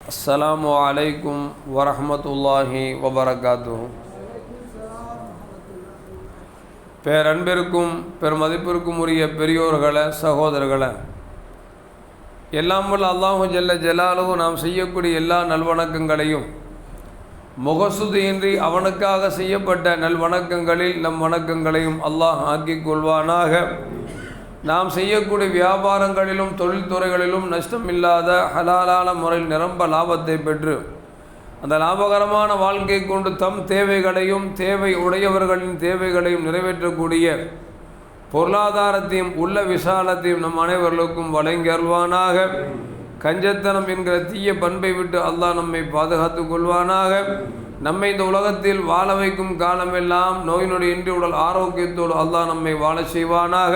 அஸ்லாம் வலைக்கும் வரமத்துல்லாஹி வபரகாத்து பேரன்பிற்கும் பெருமதிப்பிற்கும் உரிய பெரியோர்களை சகோதரர்களை எல்லாம் உள்ள அல்லாஹு ஜெல்ல ஜலாலு நாம் செய்யக்கூடிய எல்லா நல்வணக்கங்களையும் முகசுதியின்றி அவனுக்காக செய்யப்பட்ட நல்வணக்கங்களில் நம் வணக்கங்களையும் அல்லாஹ் ஆக்கிக் கொள்வானாக. நாம் செய்யக்கூடிய வியாபாரங்களிலும் தொழில்துறைகளிலும் நஷ்டமில்லாத ஹலாலான முறையில் நிரம்ப லாபத்தை பெற்று அந்த லாபகரமான வாழ்க்கை கொண்டு தம் தேவைகளையும் தேவை உடையவர்களின் தேவைகளையும் நிறைவேற்றக்கூடிய பொருளாதாரத்தையும் உள்ள விசாலத்தையும் நம் அனைவர்களுக்கும் வழங்கி அருள்வானாக. கஞ்சத்தனம் என்கிற தீய பண்பை விட்டு அல்லாஹ் நம்மை பாதுகாத்து கொள்வானாக. நம்மை இந்த உலகத்தில் வாழ வைக்கும் காலமெல்லாம் நோய் இன்றி உடல் ஆரோக்கியத்தோடு அல்லாஹ் நம்மை வாழ செய்வானாக.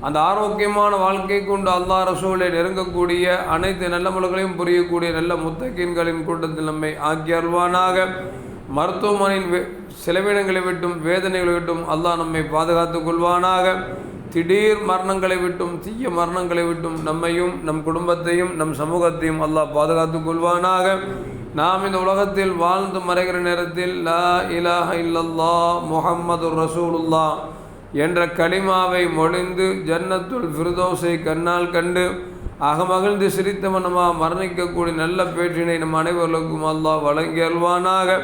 அந்த ஆரோக்கியமான வாழ்க்கை கொண்டு அல்லாஹ் ரசூலை நெருங்கக்கூடிய அனைத்து நல்ல முறைகளையும் புரியக்கூடிய நல்ல முத்தகீன்களின் கூட்டத்தில் நம்மை ஆக்கி அருள்வானாக. மருத்துவமனையின் வே- செலவினங்களை விட்டும் வேதனைகளை விட்டும் அல்லாஹ் நம்மை பாதுகாத்துக் கொள்வானாக. திடீர் மரணங்களை விட்டும் தீய மரணங்களை விட்டும் நம்மையும் நம் குடும்பத்தையும் நம் சமூகத்தையும் அல்லாஹ் பாதுகாத்துக் கொள்வானாக. நாம் இந்த உலகத்தில் வாழ்ந்து மறைகிற நேரத்தில் லா இலாஹ இல்லல்லா முஹம்மது ரசூலுல்லா என்ற களிமாவை மொழிந்து ஜன்னத்துல் ஃபிர்தௌஸை கண்ணால் கண்டு அகமகிழ்ந்து சிரித்தவனமா மரணிக்கக்கூடிய நல்ல பேற்றினை நம் அனைவர்களுக்கும் அல்லாஹ் வழங்கியல்வானாக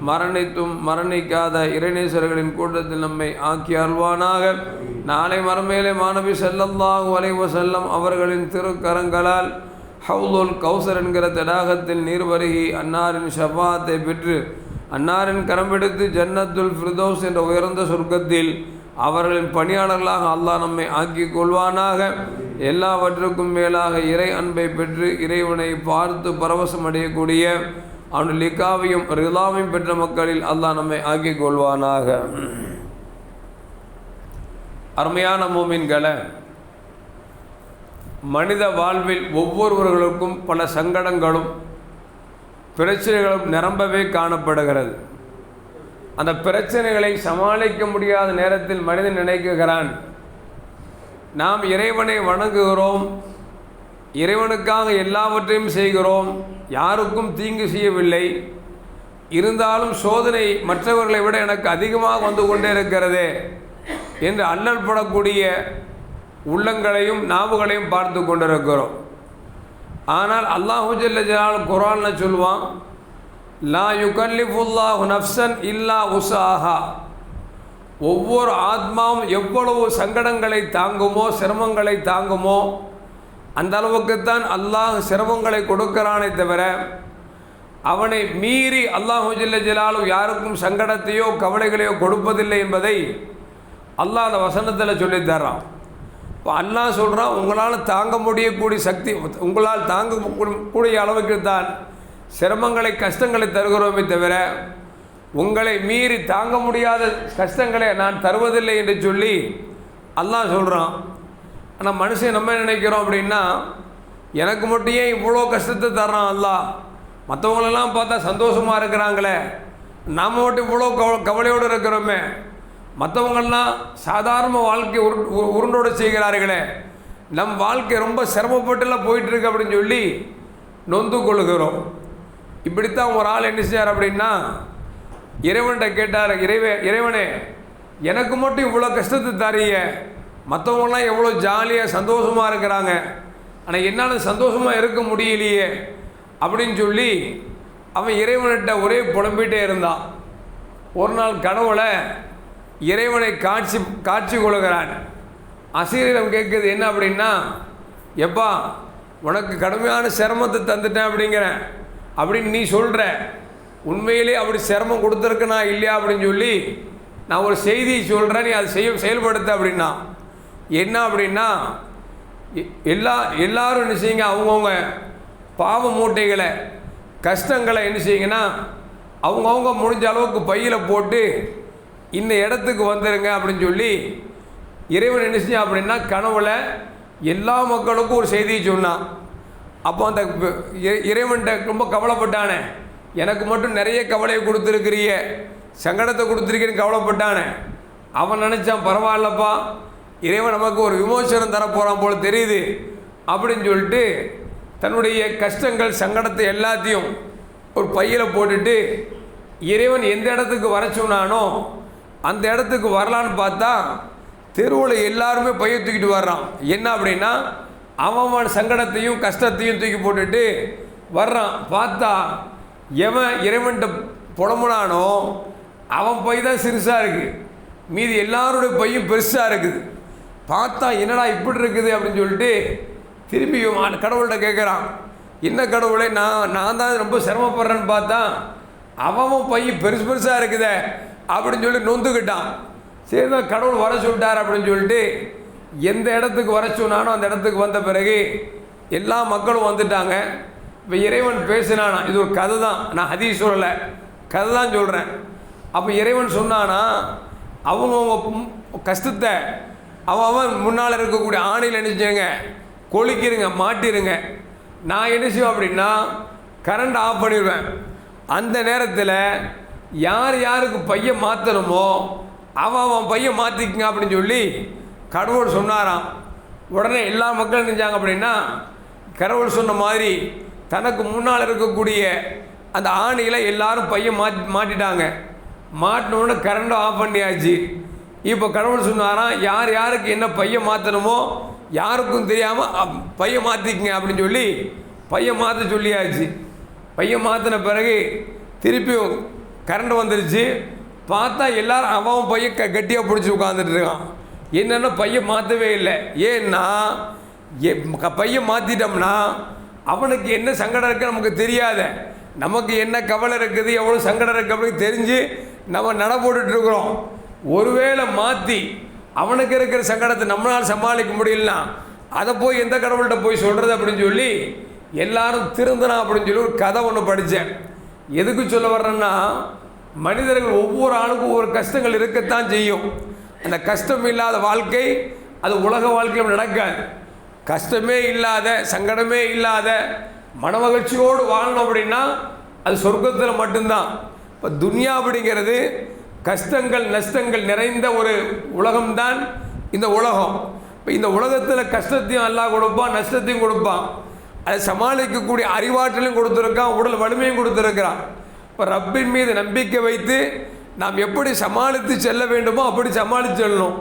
மரணித்தும் மரணிக்காத இறைநேசர்களின் கூட்டத்தில் நம்மை ஆக்கி அல்வானாக நாளை மரமேலே மாணவி செல்லல்லாஹு அலைவ செல்லம் அவர்களின் திருக்கரங்களால் ஹவுதுல் கௌசர் என்கிற தடாகத்தில் நீர் வருகி அன்னாரின் ஷபாத்தை பெற்று அன்னாரின் கரம்பெடுத்து ஜன்னத்துல் ஃபிர்தௌஸ் என்ற உயர்ந்த சொர்க்கத்தில் அவர்களின் பணியாளர்களாக அல்லாஹ் நம்மை ஆக்கிக் கொள்வானாக. எல்லாவற்றுக்கும் மேலாக இறை அன்பை பெற்று இறைவனை பார்த்து பரவசம் அடையக்கூடிய அவன் லிக்காவையும் ரிலாவையும் பெற்ற மக்களில் அல்லாஹ் நம்மை ஆக்கிக் கொள்வானாக. அருமையான மூமின்களை மனித வாழ்வில் ஒவ்வொருவர்களுக்கும் பல சங்கடங்களும் பிரச்சனைகளும் நிரம்பவே காணப்படுகிறது. அந்த பிரச்சனைகளை சமாளிக்க முடியாத நேரத்தில் மனிதன் நினைக்குகிறான். நாம் இறைவனை வணங்குகிறோம். இறைவனுக்காக எல்லாவற்றையும் செய்கிறோம். யாருக்கும் தீங்கு செய்யவில்லை. இருந்தாலும் சோதனை மற்றவர்களை விட எனக்கு அதிகமாக வந்து கொண்டே இருக்கிறதே என்று அல்லல் படக்கூடிய உள்ளங்களையும் நாவுகளையும் பார்த்து கொண்டிருக்கிறோம். ஆனால் அல்லாஹு ஜல்ல ஜலால் குரான்னு சொல்லுவான் லா யுகல்லிஃபுல்லாஹு நஃப்சன் இல்லா உசாஹா ஒவ்வொரு ஆத்மாவும் எவ்வளவு சங்கடங்களை தாங்குமோ சிரமங்களை தாங்குமோ அந்த அளவுக்குத்தான் அல்லாஹ் சிரமங்களை கொடுக்கிறானே தவிர அவனை மீறி அல்லாஹு ஜல்ல யாருக்கும் சங்கடத்தையோ கவலைகளையோ கொடுப்பதில்லை என்பதை அல்லாஹ் அந்த வசனத்தில் சொல்லித் தர்றான் இப்போ அல்லாஹ் சொல்கிறான் உங்களால் தாங்க முடியக்கூடிய சக்தி உங்களால் தாங்க கூடிய அளவுக்கு தான் சிரமங்களை கஷ்டங்களை தருகிறோமே தவிர உங்களை மீறி தாங்க முடியாத கஷ்டங்களை நான் தருவதில்லை என்று சொல்லி அல்லாஹ் சொல்கிறான் ஆனால் மனுஷன் நம்ம நினைக்கிறோம் அப்படின்னா எனக்கு மட்டும் ஏன் இவ்வளோ கஷ்டத்தை தர்றான் அல்லாஹ்? மற்றவங்களெல்லாம் பார்த்தா சந்தோஷமாக இருக்கிறாங்களே. நாம் மட்டும் இவ்வளோ கவ கவலையோடு இருக்கிறோமே. மற்றவங்கெல்லாம் சாதாரண வாழ்க்கை உரு உருண்டோடு செய்கிறார்களே. நம் வாழ்க்கை ரொம்ப சிரமப்பட்டுலாம் போயிட்டுருக்கு அப்படின்னு சொல்லி நொந்து கொள்கிறோம். இப்படித்தான் ஒரு ஆள் என்ன செய்யார் அப்படின்னா இறைவன்கிட்ட கேட்டார் இறைவே இறைவனே எனக்கு மட்டும் இவ்வளோ கஷ்டத்தை தரீங்க. மற்றவங்களாம் எவ்வளோ ஜாலியாக சந்தோஷமாக இருக்கிறாங்க. ஆனால் என்னால் சந்தோஷமாக இருக்க முடியலையே அப்படின்னு சொல்லி அவன் இறைவன்கிட்ட ஒரே புலம்பிகிட்டே இருந்தான். ஒரு நாள் கனவுல இறைவனை காட்சி காட்சி கொள்கிறான். அசீரிடம் கேட்குது என்ன அப்படின்னா எப்பா உனக்கு கடுமையான சிரமத்தை தந்துட்டேன் அப்படிங்கிறேன். அப்படின்னு நீ சொல்கிற உண்மையிலே அப்படி சிரமம் கொடுத்துருக்கனா இல்லையா அப்படின்னு சொல்லி நான் ஒரு செய்தியை சொல்கிறேன் நீ அதை செய்ய செயல்படுத்த அப்படின்னா. என்ன அப்படின்னா எல்லா எல்லாரும் என்ன செய்யுங்க அவங்கவுங்க பாவ மூட்டைகளை கஷ்டங்களை என்ன செய்யுங்கன்னா அவங்கவுங்க முடிஞ்ச அளவுக்கு பையில் போட்டு இந்த இடத்துக்கு வந்துடுங்க அப்படின்னு சொல்லி இறைவன் என்ன செஞ்சான் அப்படின்னா கனவுல எல்லா மக்களுக்கும் ஒரு செய்தியை சொன்னான். அப்போ அந்த இறை- இறைவன்கிட்ட ரொம்ப கவலைப்பட்டானே. எனக்கு மட்டும் நிறைய கவலையை கொடுத்துருக்கிறிய சங்கடத்தை கொடுத்துருக்கேன்னு கவலைப்பட்டானே. அவன் நினச்சான் பரவாயில்லப்பா. இறைவன் நமக்கு ஒரு விமோசனம் தரப்போகிறான் போல் தெரியுது. அப்படின்னு சொல்லிட்டு தன்னுடைய கஷ்டங்கள் சங்கடத்தை எல்லாத்தையும் ஒரு பையில் போட்டுட்டு இறைவன் எந்த இடத்துக்கு வர சொன்னானோ அந்த இடத்துக்கு வரலான்னு பார்த்தா தெருவில் எல்லாருமே பைய தூக்கிட்டு வர்றான். என்ன அப்படின்னா அவன் அவன் சங்கடத்தையும் கஷ்டத்தையும் தூக்கி போட்டுட்டு வர்றான். பார்த்தா எவன் இறைவன்கிட்ட புலம்புனானோ அவன் பை தான் சிறுசாக இருக்குது மீதி எல்லாரோட பையும் பெருசாக இருக்குது. பார்த்தா என்னடா இப்படி இருக்குது அப்படின்னு சொல்லிட்டு திரும்பி கடவுள்கிட்ட கேட்குறான் என்ன கடவுளே நான் நான் தான் ரொம்ப சிரமப்படுறேன்னு பார்த்தா அவன் பையன் பெருசு பெருசாக இருக்குதே அப்படின்னு சொல்லி நொந்துக்கிட்டான். சரி தான் கடவுள் வர சொல்லிட்டார் அப்படின்னு சொல்லிட்டு எந்த இடத்துக்கு வர சொன்னானோ அந்த இடத்துக்கு வந்த பிறகு எல்லா மக்களும் வந்துட்டாங்க. இப்போ இறைவன் பேசினானா இது ஒரு கதை தான். நான் ஹதீஸ் சொல்லலை. கதை தான் சொல்கிறேன் அப்போ இறைவன் சொன்னானா அவங்கவுங்க கஷ்டத்தை அவன் அவன் முன்னால் இருக்கக்கூடிய ஆணையில் நினச்சிங்க கொளிக்கிருங்க மாட்டிருங்க. நான் என்ன செய்வேன் அப்படின்னா கரண்ட் ஆஃப் பண்ணிடுவேன். அந்த நேரத்தில் யார் யாருக்கு பையன் மாற்றணுமோ அவன் அவன் பையன் மாற்றிக்குங்க அப்படின்னு சொல்லி கடவுள் சொன்னாராம். உடனே எல்லா மக்களும் நினைச்சாங்க அப்படின்னா கடவுள் சொன்ன மாதிரி தனக்கு முன்னால் இருக்கக்கூடிய அந்த ஆணியில் எல்லாரும் பையன் மாட்டி மாட்டிட்டாங்க. மாட்டினோடனே கரண்ட்டை ஆஃப் பண்ணியாச்சு. இப்போ கடவுள் சொன்னாராம் யார் யாருக்கு என்ன பையன் மாற்றணுமோ யாருக்கும் தெரியாமல் பையன் மாற்றிக்குங்க அப்படின்னு சொல்லி பையன் மாற்ற சொல்லியாச்சு. பையன் மாற்றின பிறகு திருப்பியும் கரண்ட் வந்துருச்சு. பார்த்தா எல்லாரும் அவன் பையன் க கட்டியாக பிடிச்சி உட்காந்துட்டு இருக்கான். என்னென்னா பையன் மாற்றவே இல்லை. ஏன்னா எ- க- பையன் மாற்றிட்டோம்னா அவனுக்கு என்ன சங்கடம் இருக்குது நமக்கு தெரியாத. நமக்கு என்ன கவலை இருக்குது எவ்வளோ சங்கடம் இருக்குது அப்படின்னு தெரிஞ்சு நம்ம நட போட்டுட்டு இருக்கிறோம். ஒருவேளை மாற்றி அவனுக்கு இருக்கிற சங்கடத்தை நம்மளால் சமாளிக்க முடியலனா அதை போய் எந்த கடவுள்கிட்ட போய் சொல்கிறது அப்படின்னு சொல்லி எல்லாரும் திருந்தனா அப்படின்னு சொல்லி ஒரு கதை ஒன்று படித்தேன். எதுக்கு சொல்ல வர்றேன்னா மனிதர்கள் ஒவ்வொரு ஆளுக்கும் ஒவ்வொரு கஷ்டங்கள் இருக்கத்தான் செய்யும். அந்த கஷ்டம் இல்லாத வாழ்க்கை அது உலக வாழ்க்கையில் நடக்காது. கஷ்டமே இல்லாத சங்கடமே இல்லாத மனமகிழ்ச்சியோடு வாழணும் அப்படின்னா அது சொர்க்கத்தில் மட்டும்தான். இப்போ துன்யா அப்படிங்கிறது கஷ்டங்கள் நஷ்டங்கள் நிறைந்த ஒரு உலகம்தான் இந்த உலகம். இப்போ இந்த உலகத்தில் கஷ்டத்தையும் எல்லாம் கொடுப்பான் நஷ்டத்தையும் கொடுப்பான். அதை சமாளிக்கக்கூடிய அறிவாற்றலையும் கொடுத்துருக்கான் உடல் வலிமையும் கொடுத்துருக்கிறான். இப்போ ரப்பின் மீது நம்பிக்கை வைத்து நாம் எப்படி சமாளித்து செல்ல வேண்டுமோ அப்படி சமாளித்து செல்லணும்.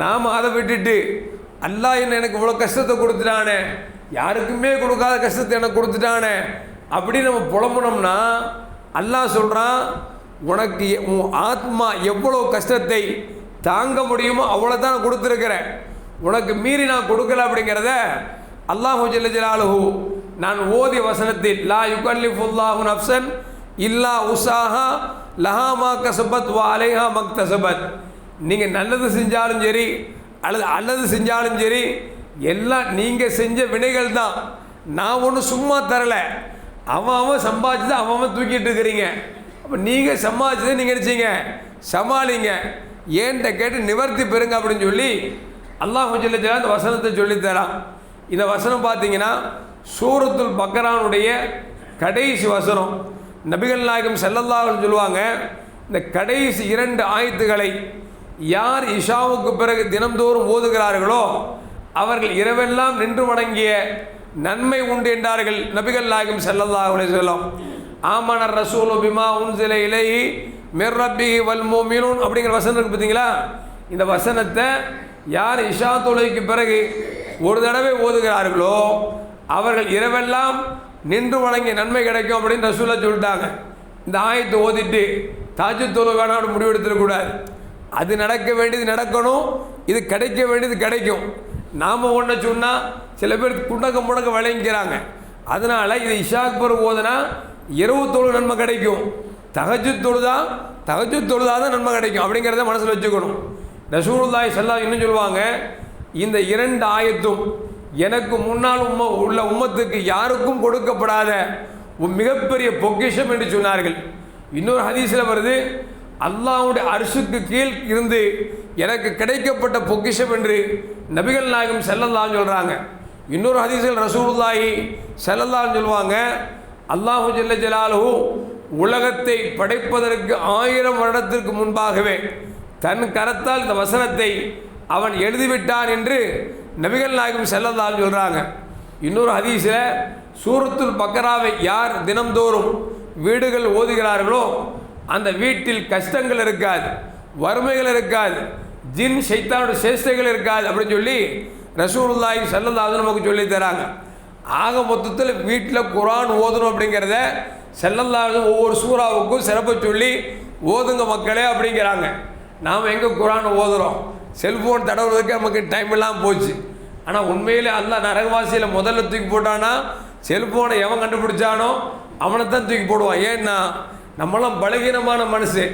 நாம் அதை விட்டுட்டு அல்லாஹ் என்ன எனக்கு இவ்வளோ கஷ்டத்தை கொடுத்துட்டானே யாருக்குமே கொடுக்காத கஷ்டத்தை எனக்கு கொடுத்துட்டானே அப்படின்னு நம்ம புலம்புனோம்னா அல்லாஹ் சொல்கிறான் உனக்கு உன் ஆத்மா எவ்வளோ கஷ்டத்தை தாங்க முடியுமோ அவ்வளோதான் நான் கொடுத்துருக்கிறேன். உனக்கு மீறி நான் கொடுக்கல அப்படிங்கிறத அல்லாஹு ஜல்ல ஜலாலுஹு நான் ஓதிய வசனத்தில் லா யுகல்லிஃபுல்லாஹு நப்சன் இல்லா உசாஹா லஹாமா கசபத் வா மக் தசபத். நீங்கள் நல்லது செஞ்சாலும் சரி அல்லது அல்லது செஞ்சாலும் சரி எல்லாம் நீங்கள் செஞ்ச வினைகள் தான். நான் ஒன்றும் சும்மா தரலை. அவன் அவன் சம்பாதிச்சதை அவன் அவன் தூக்கிட்டு இருக்கிறீங்க. அப்போ நீங்கள் சம்பாதிச்சதை நீங்கள் நினச்சிங்க. சமாளிங்க. ஏன்ட்ட கேட்டு நிவர்த்தி பெறுங்க அப்படின்னு சொல்லி அல்லாஹ் ஜல்ல அந்த வசனத்தை சொல்லித் தரான் இந்த வசனம் பார்த்தீங்கன்னா சூரத்துல் பக்கரானுடைய கடைசி வசனம். நபிகள் நாயகம் ஸல்லல்லாஹு சொல்லுவாங்க இந்த கடைசி இரண்டு ஆயத்துகளை யார் இஷாவுக்கு பிறகு தினம்தோறும் ஓதுகிறார்களோ அவர்கள் இரவெல்லாம் நின்று வணங்கிய நன்மை உண்டு என்றார்கள் நபிகள் நாயகம் ஸல்லல்லாஹு சொல்லும் வஸல்லம். ஆமனர் ரசூலு பிமா உன்சில இலைஹி மிர் ரப்பிஹி வல் அப்படிங்கிற வசனம் இருக்கு பார்த்தீங்களா? இந்த வசனத்தை யார் இஷா தொழுகைக்கு பிறகு ஒரு தடவை ஓதுகிறார்களோ அவர்கள் இரவெல்லாம் நின்று வழங்கி நன்மை கிடைக்கும் அப்படின்னு ரசூலா சொல்லிட்டாங்க. இந்த ஆயத்தை ஓதிட்டு தாஜு தோல் வேணாம்னு முடிவெடுத்துடக்கூடாது அது நடக்க வேண்டியது நடக்கணும் இது கிடைக்க வேண்டியது கிடைக்கும். நாம் ஒன்று சொன்னால் சில பேர் குண்டக்க முடக்க விளங்கிக்கிறாங்க. அதனால் இது இஷாக் பிறகு ஓதுனா இரவு தொழு நன்மை கிடைக்கும். தகஜு தொழுதா தகஜு தொழுதா தான் நன்மை கிடைக்கும் அப்படிங்கிறத மனசில் வச்சுக்கணும். ரசூலுல்லாய் செல்லா இன்னும் சொல்லுவாங்க இந்த இரண்டு ஆயத்தும் எனக்கு முன்னால் உம்ம உள்ள உம்மத்துக்கு யாருக்கும் கொடுக்கப்படாத மிகப்பெரிய பொக்கிஷம் என்று சொன்னார்கள். இன்னொரு ஹதீஸில் வருது அல்லாஹ்வுடைய அரிசுக்கு கீழ் இருந்து எனக்கு கிடைக்கப்பட்ட பொக்கிஷம் என்று நபிகள் நாயகம் ஸல்லல்லாஹு சொல்கிறாங்க இன்னொரு ஹதீஸில் ரசூலுல்லாஹி ஸல்லல்லாஹு சொல்லுவாங்க அல்லாஹு ஜல்ல ஜலாலு உலகத்தை படைப்பதற்கு ஆயிரம் வருடத்திற்கு முன்பாகவே தன் கரத்தால் இந்த வசனத்தை அவன் எழுதிவிட்டான் என்று நபிகள் நாயகம் செல்லதான்னு சொல்கிறாங்க இன்னொரு ஹதீஸில் சூரத்துல் பக்கராவை யார் தினம்தோறும் வீடுகள் ஓதுகிறார்களோ அந்த வீட்டில் கஷ்டங்கள் இருக்காது வறுமைகள் இருக்காது ஜின் சைத்தானோட சேஷ்டைகள் இருக்காது அப்படின்னு சொல்லி ரசூலுல்லாஹி ஸல்லல்லாஹு நமக்கு சொல்லி தராங்க. ஆக மொத்தத்தில் வீட்டில் குரான் ஓதணும் அப்படிங்கிறத செல்லல்லாஹு ஒவ்வொரு சூறாவுக்கும் சிறப்பை சொல்லி ஓதுங்க மக்களே அப்படிங்கிறாங்க. நாம் எங்கே குரான் ஓதுகிறோம் செல்ஃபோன் தடவுறதுக்கு நமக்கு டைம் எல்லாம் போச்சு. ஆனால் உண்மையிலே அல்ல நரகவாசியில் முதல்ல தூக்கி போட்டானா செல்ஃபோனை எவன் கண்டுபிடிச்சானோ அவனை தான் தூக்கி போடுவான். ஏன்னா நம்மளாம் பலகீனமான மனசு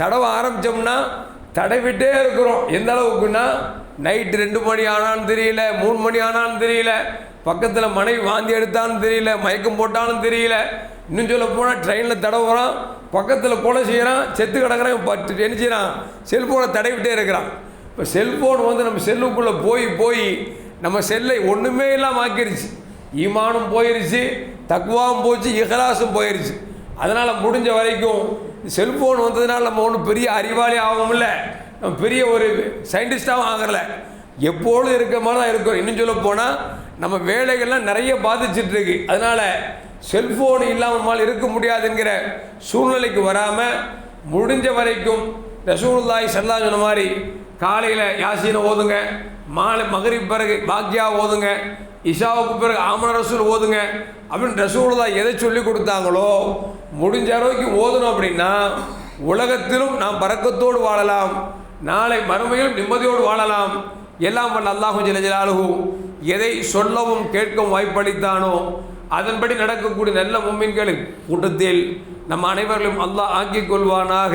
தடவை ஆரம்பித்தோம்னா தடவிட்டே இருக்கிறோம். எந்த அளவுக்குன்னா நைட்டு ரெண்டு மணி ஆனாலும் தெரியல மூணு மணி ஆனாலும் தெரியல பக்கத்தில் மனைவி வாந்தி எடுத்தாலும் தெரியல மயக்கம் போட்டாலும் தெரியல. இன்னும் சொல்ல போனால் ட்ரெயினில் தடவுறான் பக்கத்தில் கொலை செய்கிறான் செத்து கிடக்குறான் பட்டு என்ன செய்கிறான் செல்ஃபோனை தடவிட்டே இருக்கிறான். இப்போ செல்ஃபோன் வந்து நம்ம செல்லுக்குள்ளே போய் போய் நம்ம செல்லை ஒன்றுமே இல்லாமல் ஆக்கிருச்சு. ஈமானும் போயிருச்சு தக்குவாவும் போச்சு இஹலாசும் போயிருச்சு. அதனால் முடிஞ்ச வரைக்கும் செல்ஃபோன் வந்ததுனால நம்ம ஒன்றும் பெரிய அறிவாளி ஆகவும்ல நம்ம பெரிய ஒரு சயின்டிஸ்டாகவும் ஆகலை எப்பொழுதும் இருக்க மாதிரி தான் இருக்கும். இன்னும் சொல்ல போனால் நம்ம வேலைகள்லாம் நிறைய பாதிச்சிட்டு இருக்கு. அதனால் செல்ஃபோன் இல்லாமல் இருக்க முடியாதுங்கிற சூழ்நிலைக்கு வராமல் முடிஞ்ச வரைக்கும் ரசூலுல்லாய் சல்லா சொன்ன மாதிரி காலையில் யாசீனை ஓதுங்க மாலை மகரிப் பிறகு பாக்யா ஓதுங்க இஷாவுக்கு பிறகு ஆமன ரசூல் ஓதுங்க. அப்படின்னு ரசூலுல்லா எதை சொல்லி கொடுத்தாங்களோ முடிஞ்ச அளவுக்கு ஓதணும் அப்படின்னா உலகத்திலும் நாம் பறக்கத்தோடு வாழலாம் நாளை மறுமையிலும் நிம்மதியோடு வாழலாம். எல்லாம் பண்ண அல்லாஹும் ஜலஜலாலுகு எதை சொல்லவும் கேட்கவும் வாய்ப்பளித்தானோ அதன்படி நடக்கக்கூடிய நல்ல மும்மின்களின் கூட்டத்தில் நம் அனைவர்களும் அல்லாஹ் ஆக்கிக் கொள்வானாக.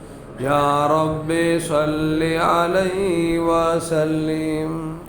يا رب صل عليه وسلم.